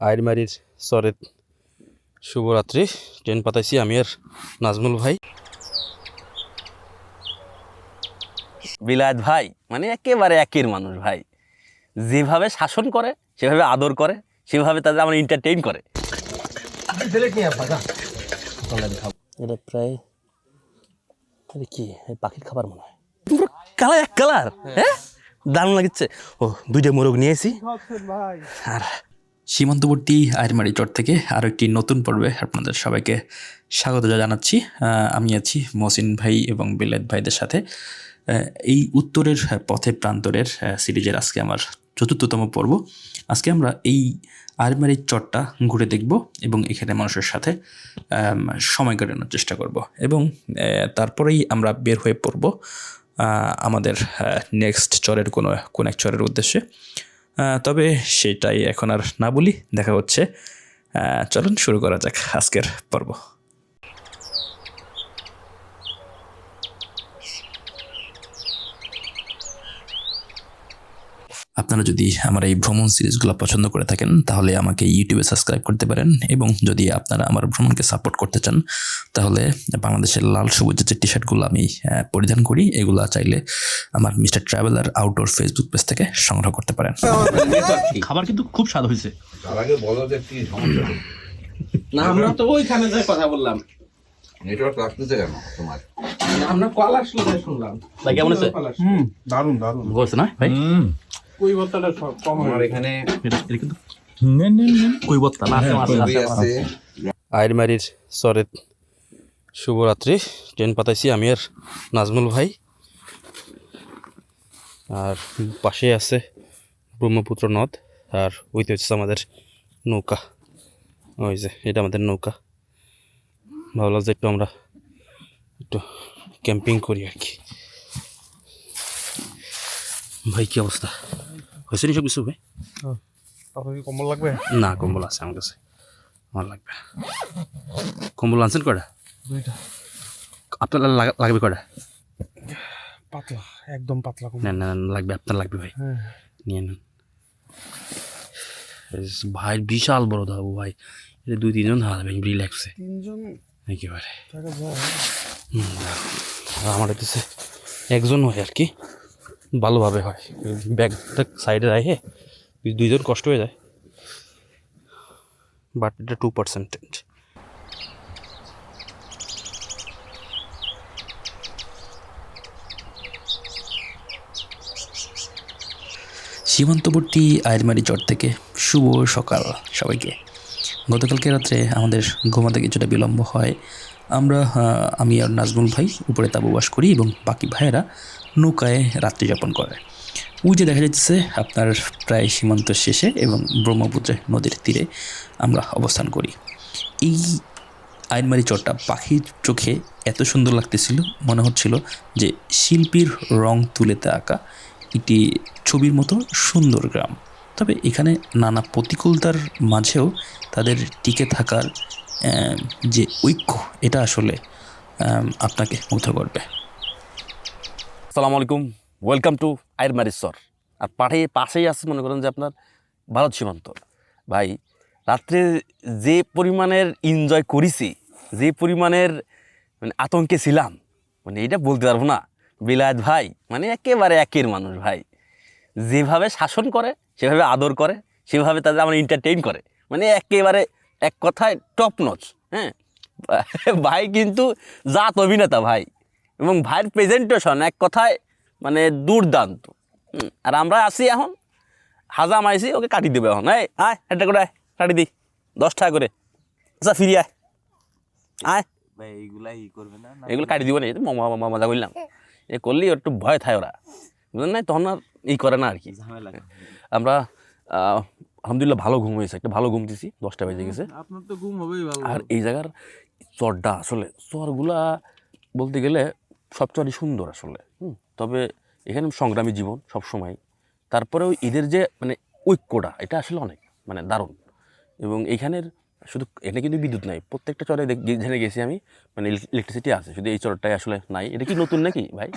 আইরমারির সরে শুভরাত্রি। ট্রেন পাতাইছি আমি আর নাজমুল ভাই। বিলায়ত ভাই মানে একেবারে একের মানুষ ভাই। যেভাবে শাসন করে সেভাবে আদর করে সেভাবে তাদের আমার এন্টারটেইন করে। এটা প্রায় কি? পাখির খাবার মনে হয়। পুরো কালার এক কালার হ্যাঁ? দারুণ লাগছে। ও দুইটা মোরগ নিয়ে এসি আর সীমান্তবর্তী আইরমারি চট থেকে আরও একটি নতুন পর্বে আপনাদের সবাইকে স্বাগত জানাচ্ছি। আমি আছি মহসিন ভাই এবং বিলাত ভাইদের সাথে। এই উত্তরের পথে প্রান্তরের সিরিজের আজকে আমার চতুর্থতম পর্ব। আজকে আমরা এই আইরমারির চটটা ঘুরে দেখব এবং এখানে মানুষের সাথে সময় কাটানোর চেষ্টা করব এবং তারপরেই আমরা বের হয়ে পড়ব আমাদের নেক্সট চরের কোনো, কোন এক চরের উদ্দেশ্যে। তবে সেটাই এখন আর না বলি দেখা হচ্ছে। চলুন শুরু করা যাক আজকের পর্ব। আপনারা যদি আমার এই ভ্রমণ সিরিজগুলো পছন্দ করে থাকেন তাহলে আমাকে ইউটিউবে সাবস্ক্রাইব করতে পারেন এবং যদি আপনারা আমার ভ্রমণকে সাপোর্ট করতে চান তাহলে বাংলাদেশের লাল সবুজের যে টি শার্টগুলো আমি পরিধান করি এগুলো চাইলে আমার Mister Traveller outdoor Facebook page থেকে সংগ্রহ করতে পারেন। খাবার কিন্তু খুব স্বাদ হয়েছে। না আমরা তো ওইখানে যে কথা বললাম। নেটওয়ার্ক আসতেছে কেন তোমার? আমরা কল আসলো শুনলাম। ভাই কেমন আছে? দারুণ দারুণ বলছে না ভাই? সব কম আমার এখানে এটা কিন্তু আছে, আছে। আছে আইরমারির সরে শুভরাত্রি। ট্রেন পাতাইছি আমি আর নাজমুল ভাই। আর পাশে আছে ব্রহ্মপুত্র নদ আর ওইতে হচ্ছে আমাদের নৌকা। ওই যে এটা আমাদের নৌকা। ভাবলাম যে একটু আমরা একটু ক্যাম্পিং করি আর কি। ভাই কি অবস্থা। হয়েছে নি সব কিছু ভাই? আপনার কি কম্বল লাগবে? না কম্বল আছে আমার কাছে। আমার লাগবে। কম্বল আনছেন কটা দুইটা। আপনার লাগবে কটা পাতলা একদম পাতলা কম্বল। না না লাগবে আপনার লাগবে ভাই। হ্যাঁ। নিয়ে নেন। ভাই বিশাল বড় দাবু ভাই। এটা দুই তিনজন হারাবেন রিল্যাক্সে। তিনজন? একেবারে। হুম, আমার হচ্ছে একজন হয় আর কি। ভালোভাবে হয়। ব্যাগটা সাইডে রাখে দুই- দুইজন কষ্ট হয়ে যায়। বাট এটা টু পার্সেন্টেজ সীমান্তবর্তী আইরমারি চর থেকে শুভ সকাল সবাইকে। গতকালকে রাত্রে আমাদের ঘুমাতে কিছুটা বিলম্ব হয়। আমরা আমি আর নাজমুল ভাই উপরে তাবু বাস করি এবং বাকি ভাইয়েরা নৌকায় রাত্রি যাপন করে। ওই যে দেখা যাচ্ছে আপনার প্রায় সীমান্ত শেষে এবং ব্রহ্মপুত্র নদীর তীরে আমরা অবস্থান করি। এই আইনমারি চরটা পাখির চোখে এত সুন্দর লাগতেছিল, মনে হচ্ছিল যে শিল্পীর রং তুলেতে আঁকা একটি ছবির মতো সুন্দর গ্রাম। তবে এখানে নানা প্রতিকূলতার মাঝেও তাদের টিকে থাকার যে ঐক্য, এটা আসলে আপনাকে মুগ্ধ করবে। আসসালামু আলাইকুম। ওয়েলকাম টু আইরমারিশ্বর আর পাঠে পাশেই আছে মনে করেন যে আপনার ভারত সীমান্ত। ভাই, রাত্রে যে পরিমাণের এনজয় করেছি, যে পরিমাণের মানে আতঙ্কে ছিলাম মানে এটা বলতে পারব না। বিলায়ত ভাই মানে একেবারে একের মানুষ ভাই। যেভাবে শাসন করে, সেভাবে আদর করে, সেভাবে তাদের আমার এন্টারটেইন করে। মানে একেবারে এক কথায় টপ নচ হ্যাঁ? ভাই কিন্তু জাত অভিনেতা ভাই। এবং ভাইয়ের প্রেজেন্টেশন এক কথায় মানে দুর্দান্ত। আর আমরা আসি এখন হাজাম আইসি ওকে কাটি দেবে এখন। এই আয় একটা করে আয় কাটি দিই দশ টাকা করে। আচ্ছা ফিরি আয়। আয়। এগুলো কাটি দিব না এই তো ম- ম- ম- মজা করলাম। এ করলি একটু ভয় থাকে ওরা। বুঝলেন না তখন আর ই করে না আর কি। আমরা আলহামদুলিল্লাহ ভালো ঘুম হয়েছে একটা ভালো ঘুম দিছি দশটা বেজে গেছে। আপনার তো ঘুম হবেই ভালো। আর এই জায়গার চরটা আসলে চরগুলা বলতে গেলে সব চরই সুন্দর আসলে। হুম, তবে এখানে সংগ্রামী জীবন সব সময় তারপরেও ঈদের যে মানে ঐক্যটা এটা আসলে অনেক মানে দারুণ। এবং এইখানের শুধু এটা কিন্তু বিদ্যুৎ নাই প্রত্যেকটা চরে দেখ- যেখানে গেছি আমি মানে ইলেকট্রিসিটি আছে। শুধু এই চরটাই আসলে নাই। এটা কি নতুন নাকি ভাই?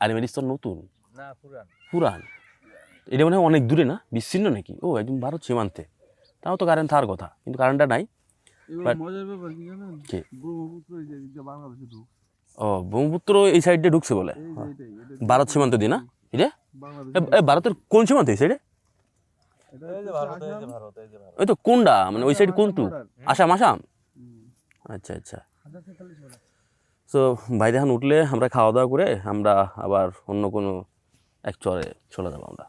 আলিমারি স্তর নতুন? পুরান। এটা মানে অনেক দূরে না? বিচ্ছিন্ন নাকি? ও একদম ভারত সীমান্তে। তাও তো কারেন্ট থাকার কথা কিন্তু কারেন্টটা নাই? ব্রহ্মপুত্র বাংলাদেশে ও ব্রহ্মপুত্র এই সাইডে ঢুকছে বলে? এই যে এটাই এটা ভারত সীমান্ত দিয়ে না? এটা? ভারতের কোন সীমান্ত এই সাইডে ওই তো কোনটা মানে ওই সাইড কোনটু? আসাম আসাম? আচ্ছা আচ্ছা। তো ভাই এখন উঠলে আমরা খাওয়া দাওয়া করে আমরা আবার অন্য কোনো এক চরে চলে যাব আমরা।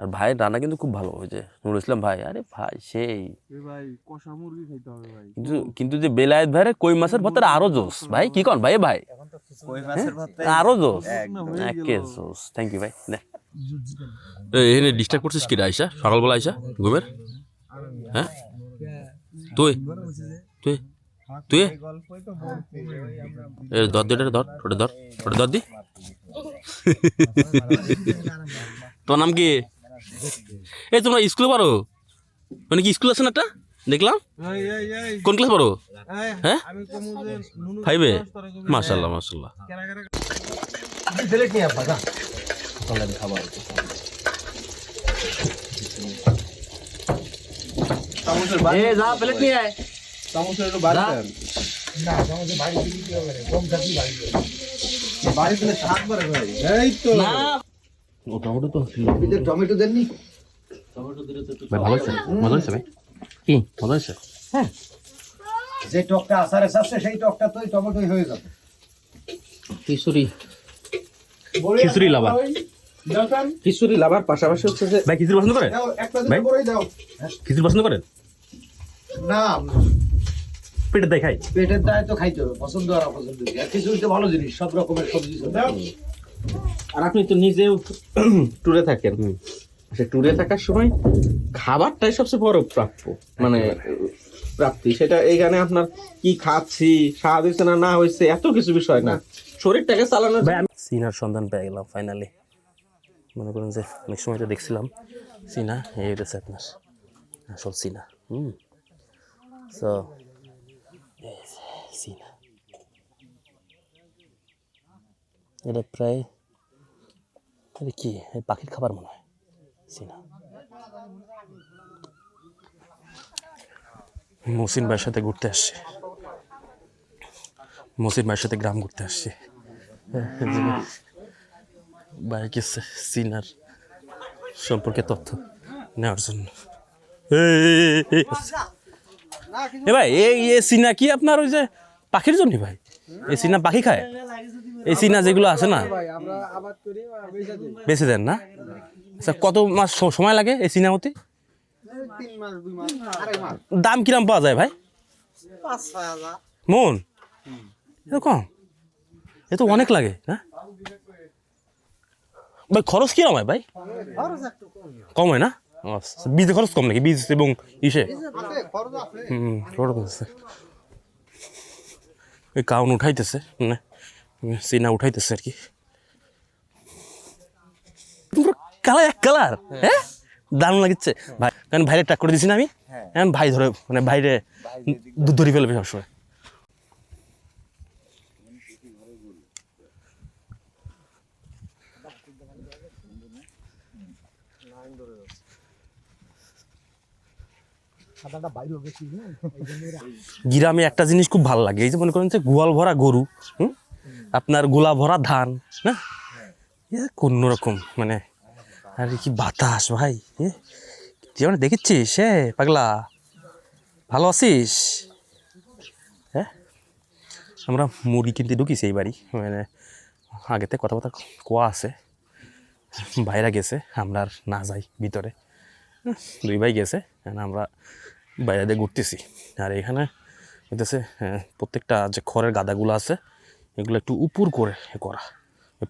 আর ভাইয়ের রান্না কিন্তু খুব ভালো হয়েছে। নুরুল ইসলাম ভাই আরে ভাই সেই। ভাই কষা মুরগি খাইতে হবে ভাই। কিন্তু কিন্তু যে বেলায়েত ভাইয়ের কই মাছের ভর্তাটা আরও জোস ভাই কি কন ভাই এ ভাই? হ্যাঁ? আরও জোস একে জোস থ্যাংক ইউ ভাই। এখানে ডিস্টার্ব করছিস কি রে আইসা সকালবেলা আইসা ঘুমের? হ্যাঁ? তুই? তুই? তুই? ধর দে ওটা ধর ওটা ধর ওটা ধর দি। তোর নাম কি? এই তোমরা স্কুলে পারো মানে কি স্কুল আছে না একটা দেখলাম? কোন ক্লাস পড়ো? এই, হ্যাঁ? যে। ফাইভে মাশাল্লাহ মাশাল্লাহ কেরা কেরা টমেটো দেননি? ভাই ভালো হয়েছে মজা হয়েছে ভাই? কি মজা হয়েছে? যে টকটা আসারে আছে সেই টকটা তো টমেটোই হয়ে যাবে। খিচুড়ি। খিচুড়ি লাভার। খিচুড়ি লাভার পাশাপাশি হচ্ছে যে ভাই খিচুড়ি পছন্দ করেন ভাই? দাও। খিচুড়ি পছন্দ করেন না। পেটে দেখাই পেটের দায় তো খাইতে হবে পছন্দ আর অপছন্দ। খিচুড়ি তো ভালো জিনিস সব রকমের সবজি। দাও। আর আপনি তো নিজেও ট্যুরে থাকেন। সে ট্যুরে থাকার সময় খাবারটাই সবচেয়ে বড় প্রাপ্য মানে প্রাপ্তি। সেটা এইখানে আপনার কি খাচ্ছি স্বাদ হয়েছে না না হয়েছে এত কিছু বিষয় না। শরীরটাকে চালানোর ভাই আমি সিনার সন্ধান পেয়ে গেলাম ফাইনালি মনে করেন যে অনেক সময় তো দেখছিলাম। সিনা এই হচ্ছে আপনার আসল সিনা হুম। সো সিনা। এটা প্রায় এটা কি পাখির খাবার মনে হয়? সিনা। মসিন ভাইয়ের সাথে ঘুরতে আসছে। মসিন ভাইয়ের সাথে গ্রাম ঘুরতে আসছে। এসছে সিনার সম্পর্কে তথ্য নেওয়ার জন্য। এ ভাই এই সিনা কি আপনার ওই যে পাখির জন্য ভাই? এই সিনা পাখি খায়? এই সিনা যেগুলো আছে না? বেঁচে দেন না? আচ্ছা কত মাস সময় লাগে এই সিনা হতে দাম কিরাম পাওয়া যায় ভাই? মন? কম? এ তো অনেক লাগে হ্যাঁ ভাই খরচ কিরম হয় ভাই? কম। হয় না? আচ্ছা, বীজে খরচ কম নাকি? বীজ এবং ইসে? হুম কাউন উঠাইতেছে মানে? সিনা উঠাইতেছে আর কি। পুরো কালার এক কালার হ্যাঁ? দারুণ লাগছে। ভাই কারণ ভাইরে ট্যাক করে দিছি না আমি। হ্যাঁ। ভাই ধরে মানে ভাইরে দুধ ধরে ফেলবে সবসময়। গ্রামে একটা জিনিস খুব ভালো লাগে এই যে মনে করেন যে গোয়াল ভরা গরু হুম? আপনার গোলা ভরা ধান, না? অন্যরকম মানে আর কি বাতাস ভাই যেমন দেখেছিস হ্যাঁ পাগলা? ভালো আছিস? হ্যাঁ আমরা মুড়ি কিনতে ঢুকিছি এই বাড়ি মানে আগেতে কথাবার্তা কোয়া আছে, বাইরে গেছে, আমরা আর না যাই ভিতরে। দুই ভাই গেছে আমরা বাইরে দিয়ে ঘুরতেছি। আর এখানে হইতেছে প্রত্যেকটা যে খড়ের গাদাগুলো আছে এগুলো একটু উপর করে করা।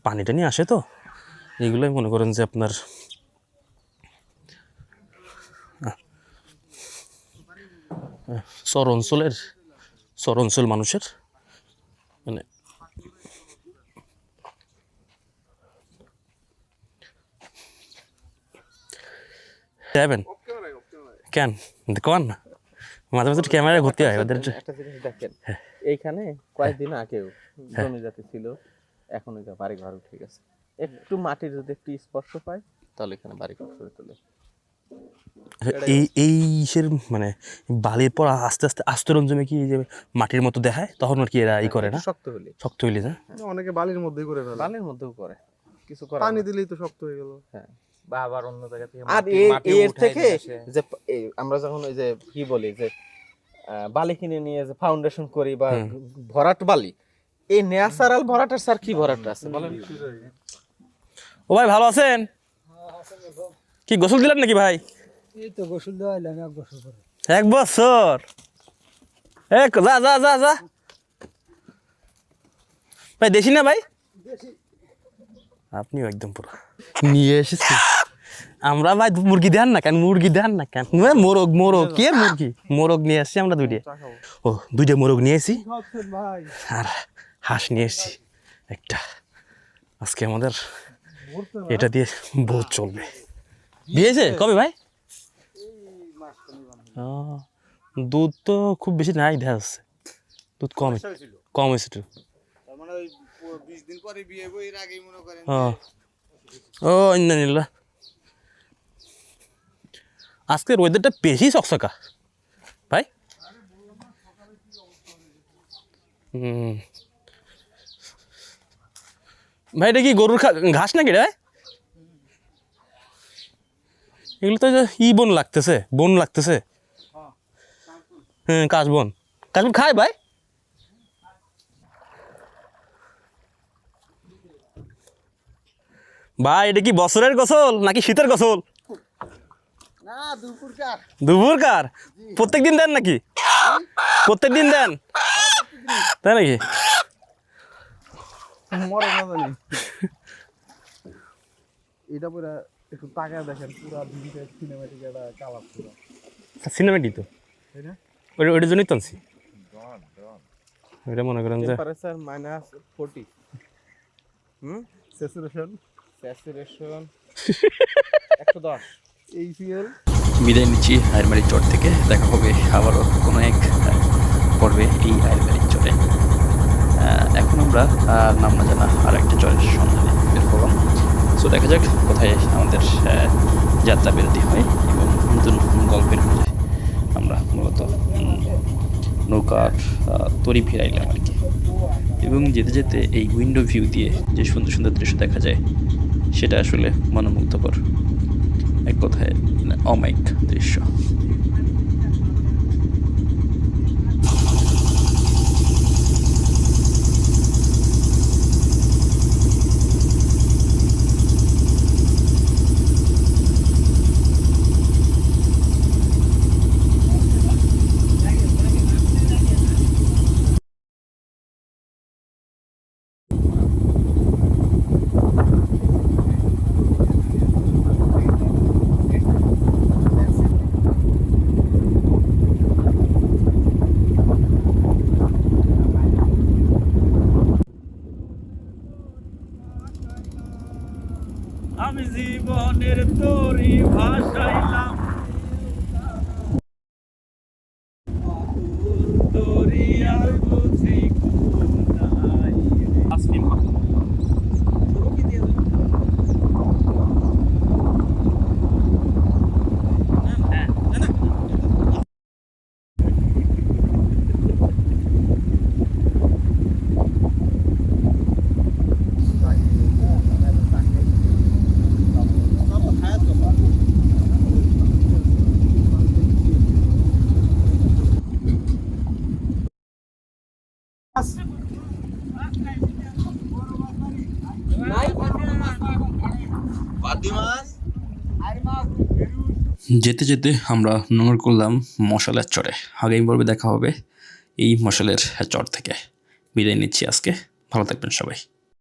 পানি টানি আসে তো। এগুলোই মনে করেন যে আপনার চর অঞ্চলের চর অঞ্চল মানুষের মানে যাবেন কেন? কন মাঝে মাঝে ক্যামেরায় ঘুরতে হয়। ওদের এইখানে কয়েকদিন আগেও জমি জাতি ছিল এখন এটা বাড়ি ঘর উঠে গেছে। একটু মাটির যদি একটু স্পর্শ পায় তাহলে এখানে বাড়ি ঘর করে তোলে। এই এই ইসের মানে বালির পর আস্তে আস্তে আস্তরণ জমে কি যে মাটির মতো দেখায় তখন আর কি এরা ই করে না? শক্ত হলে। শক্ত হইলে না? অনেকে বালির মধ্যেই করে ফেলে। বালির মধ্যেও করে। কিছু করে পানি দিলেই তো শক্ত হয়ে গেল। হ্যাঁ। বা আবার অন্য জায়গা থেকে আর মাটি- এর থেকে আসে। যে আমরা যখন ওই যে কি বলি যে বালি কিনে নিয়ে যে ফাউন্ডেশন করি বা ভরাট বালি এই ন্যাচারাল ভরাটার স্যার কি ভরাট আছে বলেন? ও ভাই ভালো আছেন? কি গোসল দিলেন নাকি ভাই? এই তো গোসল দেওয়া এলাম এক বছর পরে। এক বছর? এ যা যা যা যা। ভাই দেশি না ভাই? আপনিও একদম পুরো। নিয়ে এসেছি। আমরা ভাই মুরগি দেন না কেন? মুরগি দেন না কেন? মোরগ মোরগ। কে মুরগি? মোরগ নিয়ে আসছি আমরা দুইটা। ও দুইটা মোরগ নিয়ে এসেছি ভাই? আর হাঁস নিয়ে এসেছি একটা। আজকে আমাদের এটা দিয়ে বহুত চলবে। দিয়েছে কবে ভাই? দুধ তো খুব বেশি নাই দেখা যাচ্ছে। দুধ কম কম হয়েছে একটু। ও। ও ইন্দানিল্লা আজকের ওয়েদারটা বেশি চকচকা। ভাই? ভাই, এটা কি গরুর ঘাস নাকি রে? এগুলো তো ই বন লাগতেছে বন লাগতেছে। হ্যাঁ কাশবন কাশবন খায় ভাই? ভাই, এটা কি বছরের গোসল নাকি শীতের গোসল? দুপুর কার? প্রত্যেক দিন দেন নাকি? প্রত্যেক দিন? দেন তাই নাকি? মরে এটা পুরা একটু তাকায় দেখেন পুরা সিনেমাটিক একটা কালার পুরো। সিনেমাটি তো? তাই না? জন্যই টানছি ওটা মনে করেন যে temperature minus forty hmm? Saturation saturation একশো দশ। এইচসিএল বিদায় নিচ্ছি আয়রমারির চর থেকে। দেখা হবে আবারও কোনো এক পর্বে এই আয়রমারির আহ, এখন আমরা নাম না জানা আর একটা চরের সন্ধানে বের করলাম সো দেখা যাক কোথায় আমাদের যাত্রা বিরতি হয় এবং নতুন গল্পের খোঁজে আমরা মূলত নৌকার তরি ফিরাইলাম আর কি। এবং যেতে যেতে এই উইন্ডো ভিউ দিয়ে যে সুন্দর সুন্দর দৃশ্য দেখা যায় সেটা আসলে মনোমুগ্ধকর। এক মানে অমাইক দৃশ্য। produttori যেতে যেতে আমরা নোংর করলাম মশালের চরে। আগামী পর্বে দেখা হবে এই মশালের চর থেকে। বিদায় নিচ্ছি আজকে। ভালো থাকবেন সবাই।